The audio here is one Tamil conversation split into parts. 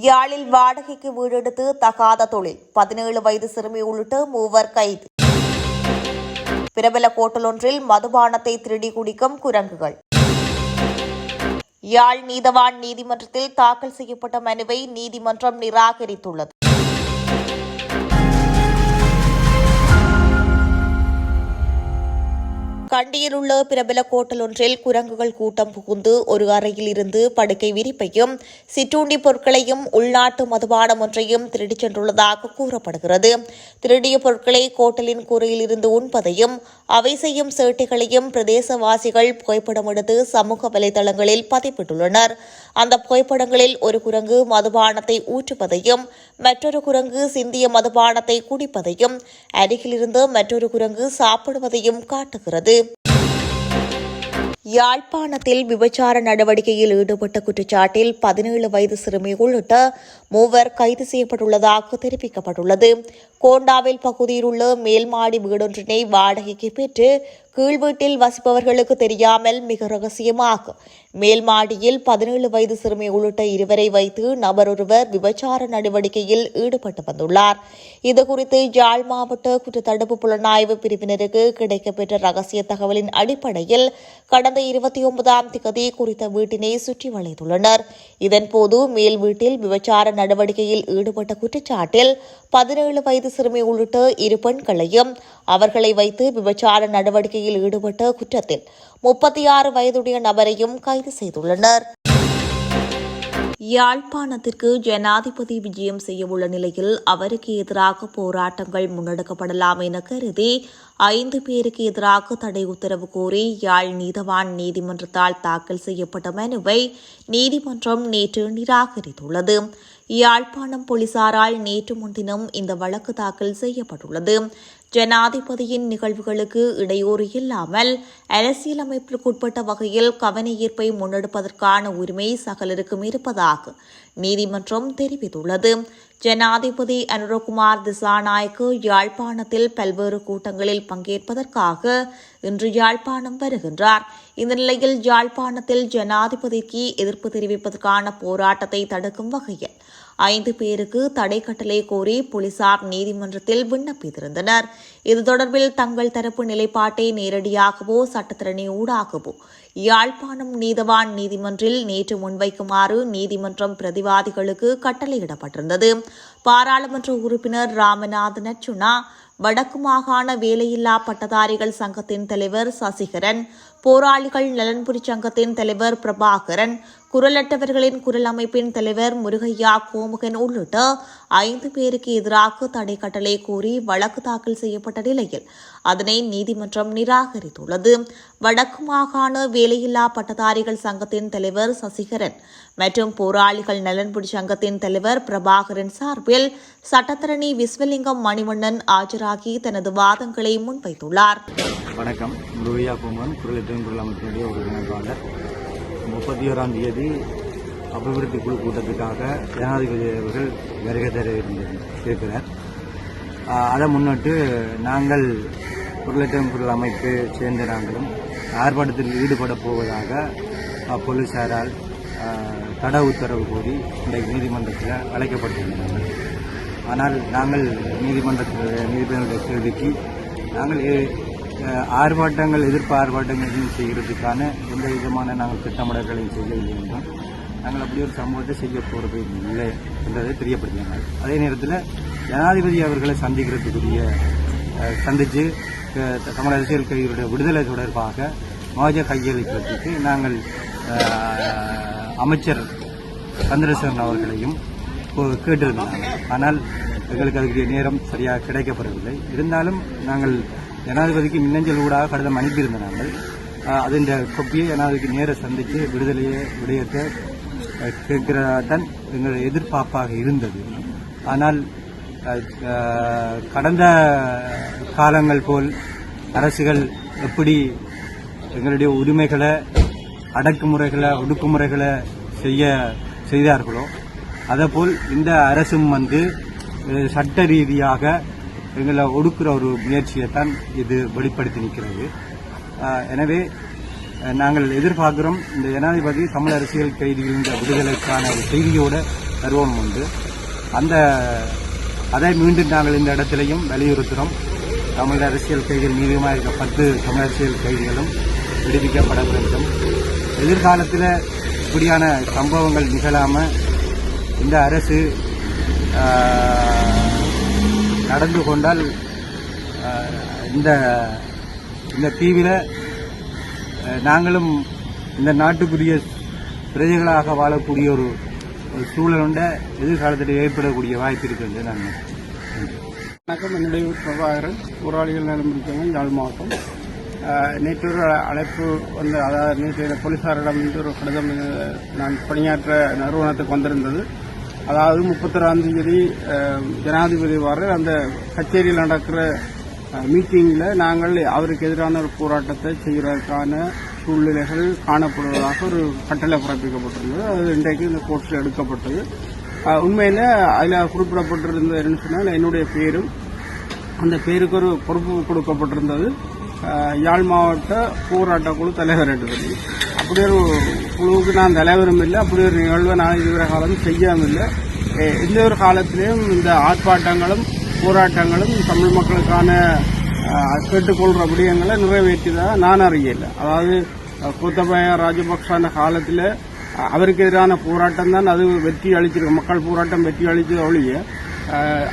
யாழில் வாடகைக்கு வீடு எடுத்து தகாத தொழில். பதினேழு வயது சிறுமி உள்ளிட்ட மூவர் கைது. பிரபல கோட்டலொன்றில் மதுபானத்தை திருடி குடிக்கும் குரங்குகள். யாழ் நீதவான் நீதிமன்றத்தில் தாக்கல் செய்யப்பட்ட மனுவை நீதிமன்றம் நிராகரித்துள்ளது. கண்டியில் உள்ள பிரபல கோட்டல் ஒன்றில் குரங்குகள் கூட்டம் புகுந்து ஒரு அறையில் இருந்து படுக்கை விரிப்பையும் சிற்றுண்டி பொருட்களையும் உள்நாட்டு மதுபானம் ஒன்றையும் திருடிச் சென்றுள்ளதாக கூறப்படுகிறது. திருடிய பொருட்களை கோட்டலின் கூரையில் இருந்து உண்பதையும் அவை செய்யும் சேட்டைகளையும் பிரதேசவாசிகள் புகைப்படம் எடுத்து சமூக வலைதளங்களில் பதிவிட்டுள்ளனர் அந்த புகைப்படங்களில் ஒரு குரங்கு மதுபானத்தை ஊற்றுவதையும் மற்றொரு குரங்கு சிந்திய மதுபானத்தை குடிப்பதையும் அருகிலிருந்து மற்றொரு குரங்கு சாப்பிடுவதையும் காட்டுகிறது. யாழ்ப்பாணத்தில் விபச்சார நடவடிக்கையில் ஈடுபட்ட குற்றச்சாட்டில் பதினேழு வயது சிறுமி உள்ளிட்ட மூவர் கைது செய்யப்பட்டுள்ளதாக தெரிவிக்கப்பட்டுள்ளது. கோண்டாவில் பகுதியில் உள்ள மேல்மாடி வீடொன்றினை வாடகைக்கு பெற்று கீழ் வீட்டில் வசிப்பவர்களுக்கு தெரியாமல் மிக ரகசியமாக மேல்மாடியில் பதினேழு வயது சிறுமி உள்ளிட்ட இருவரை வைத்து நபர் ஒருவர் விபச்சார நடவடிக்கையில் ஈடுபட்டு வந்துள்ளார். இதுகுறித்து யாழ் மாவட்ட குற்றத்தடுப்பு புலனாய்வு பிரிவினருக்கு கிடைக்கப்பெற்ற ரகசிய தகவலின் அடிப்படையில் கடந்த இருபத்தி ஒன்பதாம் திகதி குறித்த வீட்டினை சுற்றி வளைத்துள்ளனர். இதன்போது மேல் வீட்டில் விபச்சார நடவடிக்கையில் ஈடுபட்ட குற்றச்சாட்டில் பதினேழு வயது சிறுமி உள்ளிட்ட இரு பெண்களையும் அவர்களை வைத்து விபச்சார நடவடிக்கையில் ஈடுபட்ட குற்றத்தில் முப்பத்தி ஆறு வயதுடைய நபரையும் கைது செய்துள்ளனர். யாழ்ப்பாணத்திற்கு ஜனாதிபதி விஜயம் செய்யவுள்ள நிலையில் அவருக்கு எதிராக போராட்டங்கள் முன்னெடுக்கப்படலாம் என கருதி ஐந்து பேருக்கு எதிராக தடை உத்தரவு கோரி யாழ் நீதவான் நீதிமன்றத்தால் தாக்கல் செய்யப்பட்ட மனுவை நீதிமன்றம் நேற்று நிராகரித்துள்ளது. யாழ்ப்பாணம் போலீசாரால் நேற்று முன்தினம் இந்த வழக்கு தாக்கல் செய்யப்பட்டுள்ளது. ஜனாதிபதியின் நிகழ்வுகளுக்கு இடையூறு இல்லாமல் அரசியலமைப்பிற்குட்பட்ட வகையில் கவன ஈர்ப்பை முன்னெடுப்பதற்கான உரிமை சகலருக்கும் இருப்பதாக நீதிமன்றம் தெரிவித்துள்ளது. ஜனாதிபதி அனுரகுமார் திசாநாயக்கு யாழ்ப்பாணத்தில் பல்வேறு கூட்டங்களில் பங்கேற்பதற்காக இன்று யாழ்ப்பாணம் வருகின்றார். இந்த நிலையில் யாழ்ப்பாணத்தில் ஜனாதிபதிக்கு எதிர்ப்பு தெரிவிப்பதற்கான போராட்டத்தை தடுக்கும் வகையில் ஐந்து பேருக்கு தடை கட்டளை கோரி போலீசார் நீதிமன்றத்தில் விண்ணப்பித்திருந்தனர் இது தொடர்பில் தங்கள் தரப்பு நிலைப்பாட்டை நேரடியாகவோ சட்டத்திறனை ஊடாகவோ யாழ்ப்பாணம் நீதவான் நீதிமன்றில் நேற்று முன்வைக்குமாறு நீதிமன்றம் பிரதிவாதிகளுக்கு கட்டளையிடப்பட்டிருந்தது. பாராளுமன்ற உறுப்பினர் ராமநாத நச்சுனா வடக்கு மாகாண வேலையில்லா பட்டதாரிகள் சங்கத்தின் தலைவர் சசிகரன் போராளிகள் நலன்புரி சங்கத்தின் தலைவர் பிரபாகரன் குரலற்றவர்களின் குரல் அமைப்பின் தலைவர் முருகையா கோமுகன் உள்ளிட்ட ஐந்து பேருக்கு எதிராக தடை கட்டளை கோரி வழக்கு தாக்கல் செய்யப்பட்ட நிலையில் அதனை நீதிமன்றம் நிராகரித்துள்ளது. வடக்கு மாகாண வேலையில்லா பட்டதாரிகள் சங்கத்தின் தலைவர் சசிகரன் மற்றும் போராளிகள் நலன்புரி சங்கத்தின் தலைவர் பிரபாகரன் சார்பில் சட்டத்தரணி விஸ்வலிங்கம் மணிவண்ணன் ஆஜராகி தனது வாதங்களை முன்வைத்துள்ளார். வணக்கம். முருகையா அமைப்பினுடைய ஒரு இணைப்பாளர் முப்பத்தி ஓராம் தேதி அபிவிருத்தி குழு கூட்டத்துக்காக ஜனாதிபதி அவர்கள் வருகை தர இருக்கிறார் அதை முன்னிட்டு நாங்கள் குரலற்றம் பொருள் அமைப்பு சேர்ந்த நாங்களும் ஆர்ப்பாட்டத்தில் ஈடுபட போவதாக போலீசாரால் தட உத்தரவு கோரி இன்றைக்கு நீதிமன்றத்தில் அழைக்கப்பட்டிருந்தார்கள் ஆனால் நாங்கள் நீதிமன்றத்தில் நீதிபதிகளுடைய கேள்விக்கு நாங்கள் ஆர்ப்பாட்டங்கள் எதிர்ப்பு ஆர்ப்பாட்டங்கள் எதுவும் செய்கிறதுக்கான எந்த விதமான நாங்கள் திட்டமிடல்களையும் செய்யவில்லை என்றும் நாங்கள் அப்படி ஒரு சம்பவத்தை செய்ய போகிறது இல்லை என்றதை தெரியப்படுத்தினாங்க அதே நேரத்தில் ஜனாதிபதி அவர்களை சந்திக்கிறதுக்குரிய சந்தித்து தமிழ் அரசியல் கைகளுடைய விடுதலை தொடர்பாக மோஜ கையளிக்கிறதுக்கு நாங்கள் அமைச்சர் சந்திரசேகரன் அவர்களையும் கேட்டிருந்தோம் கேட்டிருந்தாங்க ஆனால் எங்களுக்கு அதுக்குரிய நேரம் சரியாக கிடைக்கப்படவில்லை. இருந்தாலும் நாங்கள் ஜனாதிபதிக்கு மின்னஞ்சல் ஊடாக கடிதம் அனுப்பியிருந்த நாங்கள் அதன் கொப்பியை ஜனாதிபதிக்கு நேர சந்தித்து விடுதலையை விடயத்தை அஹ், கேட்கிறதான் எங்களுடைய எதிர்பார்ப்பாக இருந்தது. ஆனால் கடந்த காலங்கள் போல் அரசுகள் எப்படி எங்களுடைய உரிமைகளை அடக்குமுறைகளை ஒடுக்குமுறைகளை செய்ய செய்தார்களோ அதேபோல் இந்த அரசும் வந்து சட்ட ரீதியாக எங்களை ஒடுக்குற ஒரு முயற்சியை தான் இது வெளிப்படுத்தி நிற்கிறது. எனவே நாங்கள் எதிர்பார்க்கிறோம் இந்த ஜனாதிபதி தமிழ் அரசியல் கைதிகளின் விடுதலைக்கான ஒரு செய்தியோட தருவோம் உண்டு. அந்த அதை மீண்டும் நாங்கள் இந்த இடத்திலையும் வலியுறுத்துகிறோம் தமிழ் அரசியல் கைதிகள் மீதுமாக இருக்க பத்து தமிழ் அரசியல் கைதிகளும் விடுவிக்கப்பட வேண்டும். எதிர்காலத்தில் இப்படியான சம்பவங்கள் நிகழாமல் இந்த அரசு நடந்து கொண்டால் இந்த இந்த தீவில் நாங்களும் இந்த நாட்டுக்குரிய பிரஜைகளாக வாழக்கூடிய ஒரு சூழல் உண்ட எதிர்காலத்தில் ஏற்படக்கூடிய வாய்ப்பு இருக்கிறது. நான் வணக்கம். என்னுடைய பிரபாகரன். போராளிகள் நலமுடிக்கவங்க யாழ் மாவட்டம். நேற்று ஒரு அழைப்பு வந்து அதாவது நேற்று போலீசாரிடம் இருந்து ஒரு கடிதம் நான் பணியாற்ற நிறுவனத்துக்கு வந்திருந்தது. அதாவது முப்பத்தொராம் தேதி ஜனாதிபதி வர அந்த கச்சேரியில் நடக்கிற மீட்டிங்கில் நாங்கள் அவருக்கு எதிரான ஒரு போராட்டத்தை செய்வதற்கான சூழ்நிலைகள் காணப்படுவதாக ஒரு கட்டளை பிறப்பிக்கப்பட்டிருந்தது. அது இன்றைக்கு இந்த கோர்ட்டில் எடுக்கப்பட்டது. உண்மையில் அதில் குறிப்பிடப்பட்டிருந்தது என்னன்னு சொன்னால் என்னுடைய பேரும் அந்த பேருக்கு ஒரு பொறுப்பு கொடுக்கப்பட்டிருந்தது. யாழ் மாவட்ட போராட்ட குழு தலைவர் என்று சொல்லி. அப்படி ஒரு குழுவுக்கு நான் தலைவரும் இல்லை. அப்படி ஒரு நிகழ்வை நான் இதுவரை காலம் செய்யாமல் இல்லை. எந்த ஒரு காலத்திலையும் இந்த ஆர்ப்பாட்டங்களும் போராட்டங்களும் தமிழ் மக்களுக்கான கேட்டுக்கொள்கிற விடயங்களை நிறைவேற்றியதாக நான் அறியலை அதாவது கோத்தபய ராஜபக்சான காலத்தில் அவருக்கு எதிரான போராட்டம் தான் அது வெற்றி அளிச்சிருக்கு. மக்கள் போராட்டம் வெற்றி அளித்தது ஒழிய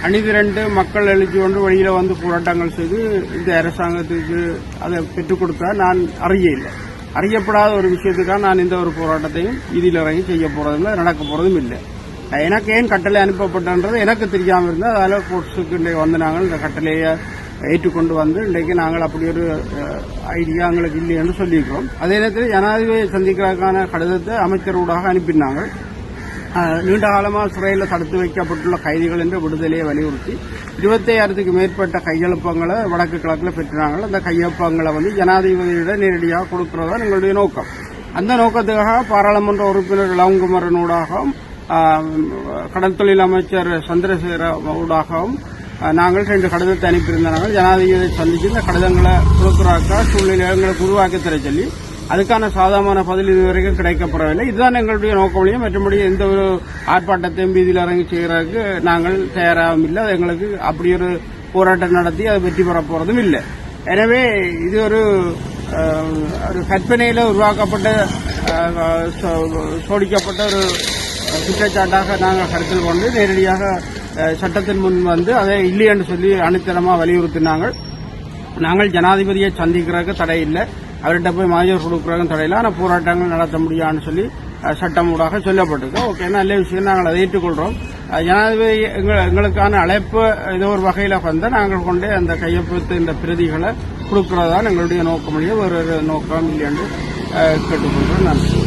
அணிதிரண்டு மக்கள் எழுச்சி கொண்டு வெளியில வந்து போராட்டங்கள் செய்து இந்த அரசாங்கத்துக்கு அதை பெற்றுக் கொடுத்தா நான் அறிய இல்லை அறியப்படாத ஒரு விஷயத்துக்காக நான் இந்த ஒரு போராட்டத்தையும் இதில் இறங்கி செய்ய போறதும் இல்லை நடக்க போறதும் இல்லை. எனக்கு ஏன் கட்டளை அனுப்பப்பட்டன்றது எனக்கு தெரியாமல் இருந்தால் அதில் ஸ்போர்ட்ஸுக்கு இன்றைக்கு வந்து நாங்கள் இந்த கட்டளையை ஏற்றுக்கொண்டு வந்து இன்றைக்கு நாங்கள் அப்படி ஒரு ஐடியா எங்களுக்கு இல்லை என்று சொல்லியிருக்கிறோம். அதே நேரத்தில் ஜனாதிபதியை சந்திக்கிறதுக்கான கடிதத்தை அமைச்சர் ஊடாக அனுப்பினாங்க நீண்ட காலமாக சிறையில் தடுத்து வைக்கப்பட்டுள்ள கைதிகள் என்று விடுதலையை வலியுறுத்தி இருபத்தையாயிரத்துக்கு மேற்பட்ட கையெழுப்பங்களை வடக்கு கிழக்கில் பெற்றாங்க அந்த கையொப்பங்களை வந்து ஜனாதிபதியிடம் நேரடியாக கொடுக்கறதா எங்களுடைய நோக்கம். அந்த நோக்கத்துக்காக பாராளுமன்ற உறுப்பினர் இளங்குமரனூடாகவும் ஆஹ், கடல் தொழில் அமைச்சர் சந்திரசேகர ஊடாகவும் நாங்கள் ரெண்டு கடிதத்தை அனுப்பியிருந்தாங்க ஜனாதிபதியை சந்தித்து இந்த கடிதங்களை கொடுக்குறாக்க சூழ்நிலை எங்களுக்கு உருவாக்கி தர சொல்லி அதுக்கான சாதகமான பதில் இதுவரைக்கும் கிடைக்கப்படவில்லை. இதுதான் எங்களுடைய நோக்கமொழியும். மற்றபடி எந்த ஒரு ஆர்ப்பாட்டத்தையும் வீதியில் இறங்கி செய்கிறதுக்கு நாங்கள் தயாராகவும் இல்லை. அது எங்களுக்கு அப்படி ஒரு போராட்டம் நடத்தி அதை வெற்றி பெற போறதும் இல்லை. எனவே இது ஒரு ஒரு கற்பனையில் உருவாக்கப்பட்ட சோடிக்கப்பட்ட ஒரு குற்றச்சாட்டாக நாங்கள் கருத்தில் கொண்டு நேரடியாக சட்டத்தின் முன் வந்து அதை இல்லை என்று சொல்லி அனுத்தனமாக வலியுறுத்தினாங்க. நாங்கள் ஜனாதிபதியை சந்திக்கிறதுக்கு தடை இல்லை. அவர்கிட்ட போய் மாஜர் கொடுக்குறாங்கன்னு தடை ஆனால் போராட்டங்கள் நடத்த முடியாதுன்னு சொல்லி சட்டம் ஊடாக சொல்லப்பட்டிருக்கு. ஓகே நல்ல விஷயம் நாங்கள் அதை ஏற்றுக்கொள்கிறோம் ஜனாதிபதி எங்களுக்கான அழைப்பு ஏதோ ஒரு வகையில் வந்தால் நாங்கள் கொண்டே அந்த கையொப்பத்து இந்த பிரதிகளை கொடுக்கறதா எங்களுடைய நோக்கம் ஒரு ஒரு நோக்கம் இல்லை என்று கேட்டுக்கொள்கிறோம். நன்றி.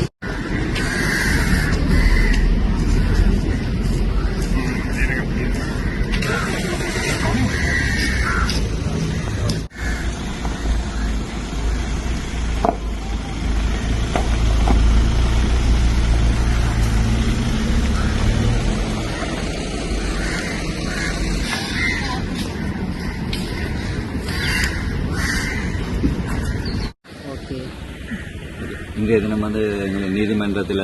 இன்றைய தினம் வந்து எங்கள் நீதிமன்றத்தில்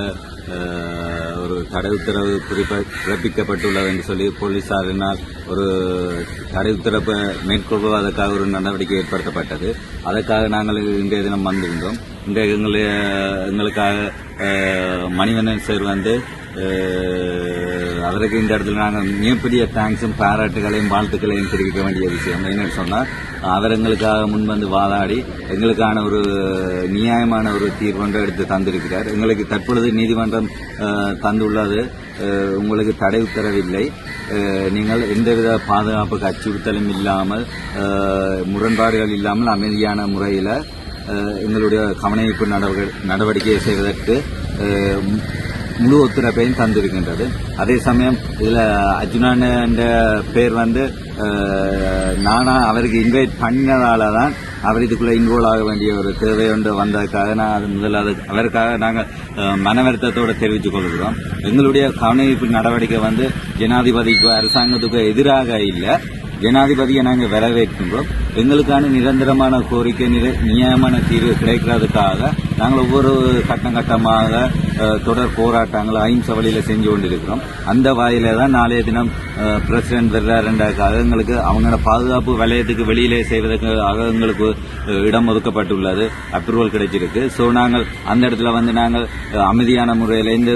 ஒரு தடை உத்தரவு குறிப்ப பிறப்பிக்கப்பட்டுள்ளது என்று சொல்லி போலீசாரினால் ஒரு தடை உத்தரவை மேற்கொள்வதற்காக ஒரு நடவடிக்கை ஏற்படுத்தப்பட்டது. அதற்காக நாங்கள் இன்றைய தினம் வந்திருந்தோம். இன்றைய எங்களுடைய எங்களுக்காக மணிவண்ணன் சார் வந்து அவருக்கு இந்த இடத்துல நாங்கள் மிகப்பெரிய தேங்க்ஸும் பாராட்டுகளையும் வாழ்த்துக்களையும் தெரிவிக்க வேண்டிய விஷயம். என்னன்னு சொன்னால் அவர் எங்களுக்காக முன்வந்து வாதாடி எங்களுக்கான ஒரு நியாயமான ஒரு தீர்வொன்றை எடுத்து தந்திருக்கிறார். எங்களுக்கு தற்பொழுது நீதிமன்றம் தந்துள்ளது. உங்களுக்கு தடை உத்தரவில்லை. நீங்கள் எந்தவித பாதுகாப்புக்கு அச்சுறுத்தலும் இல்லாமல் முரண்பாடுகள் இல்லாமல் அமைதியான முறையில் எங்களுடைய கவனிப்பு நடவடிக்கை நடவடிக்கையை செய்வதற்கு முழு ஒத்துழைப்பையும் தந்திருக்கின்றது. அதே சமயம் இதுல அர்ஜுனன் என்ற பேர் வந்து நானா அவருக்கு இன்வைட் பண்ணதால தான் அவர் இதுக்குள்ள இன்வால்வ் ஆக வேண்டிய ஒரு தேவை ஒன்று வந்ததுக்காக நான் அது முதல்ல அது அவருக்காக நாங்கள் மன வருத்தத்தோடு தெரிவித்துக் கொள்கிறோம். எங்களுடைய கவனிப்பு நடவடிக்கை வந்து ஜனாதிபதிக்கு அரசாங்கத்துக்கு எதிராக இல்லை. ஜனாதிபதியை நாங்கள் வரவேற்கின்றோம். எங்களுக்கான நிரந்தரமான கோரிக்கை நிர- நியாயமான தீர்வு கிடைக்கிறதுக்காக நாங்கள் ஒவ்வொரு கட்டம் கட்டமாக தொடர் போராட்டங்களை அஹிம்சை வழியில் செஞ்சு கொண்டிருக்கிறோம். அந்த வாயில தான் நாளைய தினம் பிரசிடென்ட் வர்றாருன்றதுக்காக எங்களுக்கு அவங்களோட பாதுகாப்பு வலயத்துக்கு வெளியிலே செய்வதற்கு எங்களுக்கு இடம் ஒதுக்கப்பட்டுள்ளது. அப்ரூவல் கிடைச்சிருக்கு. ஸோ நாங்கள் அந்த இடத்துல வந்து நாங்கள் அமைதியான முறையில் எந்த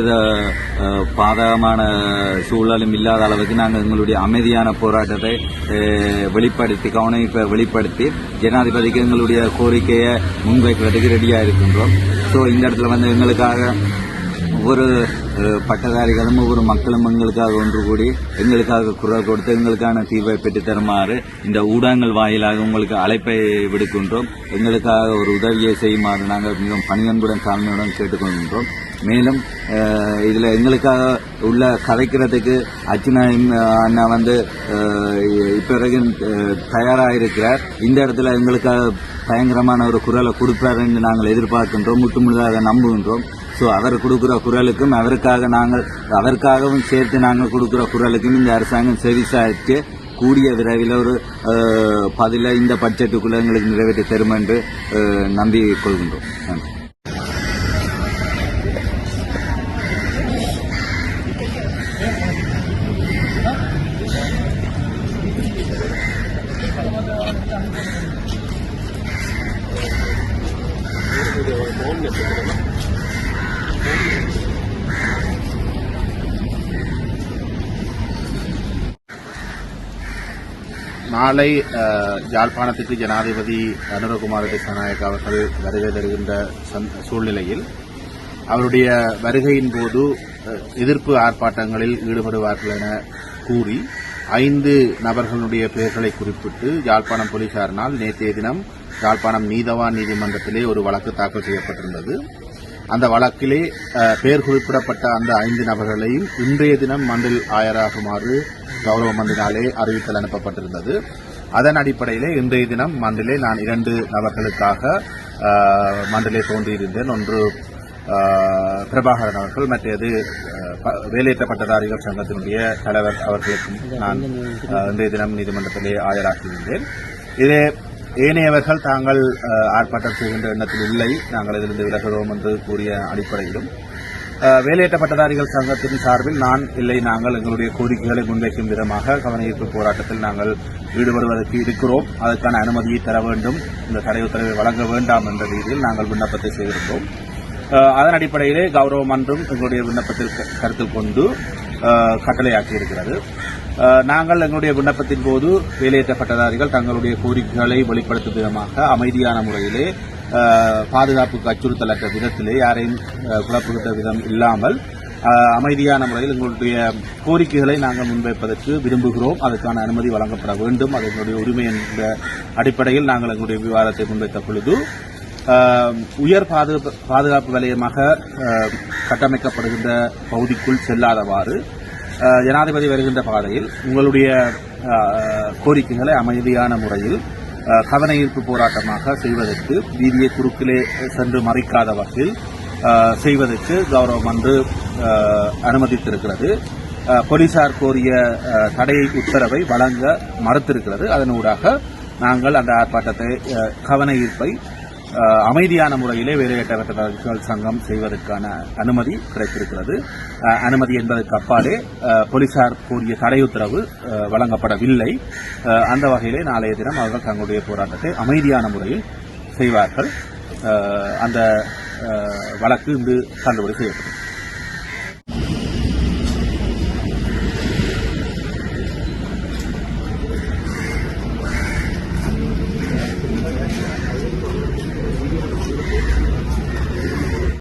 பாதகமான சூழலும் இல்லாத அளவுக்கு நாங்கள் எங்களுடைய அமைதியான போராட்டத்தை அஹ், வெளிப்படுத்தி கவனிப்பை வெளிப்படுத்தி ஜனாதிபதிக்கு எங்களுடைய கோரிக்கையை முன்வைக்கிறதுக்கு ரெடியாக இருக்கின்றோம். ஸோ இந்த இடத்துல வந்து எங்களுக்காக ஒவ்வொரு பட்டதாரிகளும் ஒவ்வொரு மக்களும் எங்களுக்காக ஒன்று கூடி எங்களுக்காக குரல் கொடுத்து எங்களுக்கான தீர்வை பெற்று தருமாறு இந்த ஊடகங்கள் வாயிலாக உங்களுக்கு அழைப்பை விடுக்கின்றோம். எங்களுக்காக ஒரு உதவியை செய்யுமாறு நாங்கள் மிகவும் பணியன்புடன் தாழ்மையுடன் கேட்டுக்கொள்கின்றோம். மேலும் இதில் எங்களுக்காக உள்ள கதைக்கிறதுக்கு அர்ச்சனா அண்ணா வந்து இப்போ வரைக்கும் தயாராக இருக்கிறார் இந்த இடத்துல எங்களுக்காக பயங்கரமான ஒரு குரலை கொடுப்பார் என்று நாங்கள் எதிர்பார்க்கின்றோம் முற்றுமுழுதாக நம்புகின்றோம். ஸோ அவர் கொடுக்குற குரலுக்கும் அவருக்காக நாங்கள் அவருக்காகவும் சேர்த்து நாங்கள் கொடுக்குற குரலுக்கும் இந்த அரசாங்கம் செவிசாய்த்து கூடிய விரைவில் ஒரு அஹ், பதிலை இந்த பட்ஜெட்டுக்குள்ள எங்களுக்கு நிறைவேற்றி தரும் என்று நம்பி கொள்கின்றோம். நன்றி. நாளை அஹ், யாழ்ப்பாணத்துக்கு ஜனாதிபதி அனுரகுமார திசாநாயக் அவர்கள் வருகை தருகின்ற சூழ்நிலையில் அவருடைய வருகையின் போது எதிர்ப்பு ஆர்ப்பாட்டங்களில் ஈடுபடுவார்கள் என கூறி ஐந்து நபர்களுடைய பெயர்களை குறிப்பிட்டு யாழ்ப்பாணம் போலீசாரினால் நேற்றைய தினம் யாழ்ப்பாணம் நீதவான் நீதிமன்றத்திலே ஒரு வழக்கு தாக்கல் செய்யப்பட்டிருந்தது. அந்த வழக்கிலே பெயர் குறிப்பிடப்பட்ட அந்த ஐந்து நபர்களையும் இன்றைய தினம் மண்டில் ஆயராகுமாறு கௌரவ மந்தினாலே அறிவித்தல் அனுப்பப்பட்டிருந்தது. அதன் அடிப்படையிலே இன்றைய தினம் மண்டிலே நான் இரண்டு நபர்களுக்காக மண்டலே மண்டிலே தோன்றியிருந்தேன். ஒன்று பிரபாகரன் அவர்கள் மற்றது அஹ், வேலையற்ற பட்டதாரிகள் சங்கத்தினுடைய தலைவர் அவர்களுக்கும் நான் இன்றைய தினம் நீதிமன்றத்திலே ஆஜராகியிருந்தேன் இதே ஏனையவர்கள் தாங்கள் ஆர்ப்பாட்டம் செய்கின்ற எண்ணத்தில் இல்லை. நாங்கள் இதிலிருந்து விலகுகிறோம் என்று கூறிய அடிப்படையிலும். வேலையற்ற பட்டதாரிகள் சங்கத்தின் சார்பில் நான் இல்லை நாங்கள் எங்களுடைய கோரிக்கைகளை முன்வைக்கும் விதமாக கவனஈர்ப்பு போராட்டத்தில் நாங்கள் ஈடுபடுவதற்கு இருக்கிறோம். அதற்கான அனுமதியை தர வேண்டும். இந்த தடை உத்தரவை வழங்க வேண்டாம் என்ற ரீதியில் நாங்கள் விண்ணப்பத்தை செய்திருக்கிறோம். அதன் அடிப்படையிலே கௌரவ மன்றம் எங்களுடைய விண்ணப்பத்தில் க- கருத்தில் கொண்டு கட்டளையாக்கியிருக்கிறது. நாங்கள் எங்களுடைய விண்ணப்பத்தின் போது வேலையற்ற பட்டதாரிகள் தங்களுடைய கோரிக்கைகளை வெளிப்படுத்தும் விதமாக அமைதியான முறையிலே அஹ், பாதுகாப்புக்கு அச்சுறுத்தலற்ற விதத்திலே யாரையும் குழப்புகின்ற விதம் இல்லாமல் அமைதியான முறையில் எங்களுடைய கோரிக்கைகளை நாங்கள் முன்வைப்பதற்கு விரும்புகிறோம். அதற்கான அனுமதி வழங்கப்பட வேண்டும். அது எங்களுடைய உரிமை என்ற அடிப்படையில் நாங்கள் எங்களுடைய விவாதத்தை முன்வைத்த பொழுது உயர் பாதுகாப்பு பாதுகாப்பு வலயமாக கட்டமைக்கப்படுகின்ற பகுதிக்குள் செல்லாதவாறு ஜனாதிபதி வருகின்ற பாதையில் உங்களுடைய கோரிக்கைகளை அமைதியான முறையில் கவன ஈர்ப்பு போராட்டமாக செய்வதற்கு வீதியை குறுக்கிலே சென்று மறைக்காத வகையில் செய்வதற்கு கௌரவம் அன்று அனுமதித்திருக்கிறது. போலீசார் கோரிய தடையை தடை உத்தரவை வழங்க மறுத்திருக்கிறது. அதனூடாக நாங்கள் அந்த ஆர்ப்பாட்டத்தை கவன ஈர்ப்பை அமைதியான முறையிலே வேலையற்றவர்கள் சங்கம் செய்வதற்கான அனுமதி கிடைத்திருக்கிறது. அனுமதி என்பதற்கு அப்பாலே போலீசார் கூறிய தடை உத்தரவு வழங்கப்படவில்லை. அந்த வகையிலே நாளைய தினம் அவர்கள் தங்களுடைய போராட்டத்தை அமைதியான முறையில் செய்வார்கள். அந்த வழக்கு இன்று தள்ளுபடி செய்யப்படும்.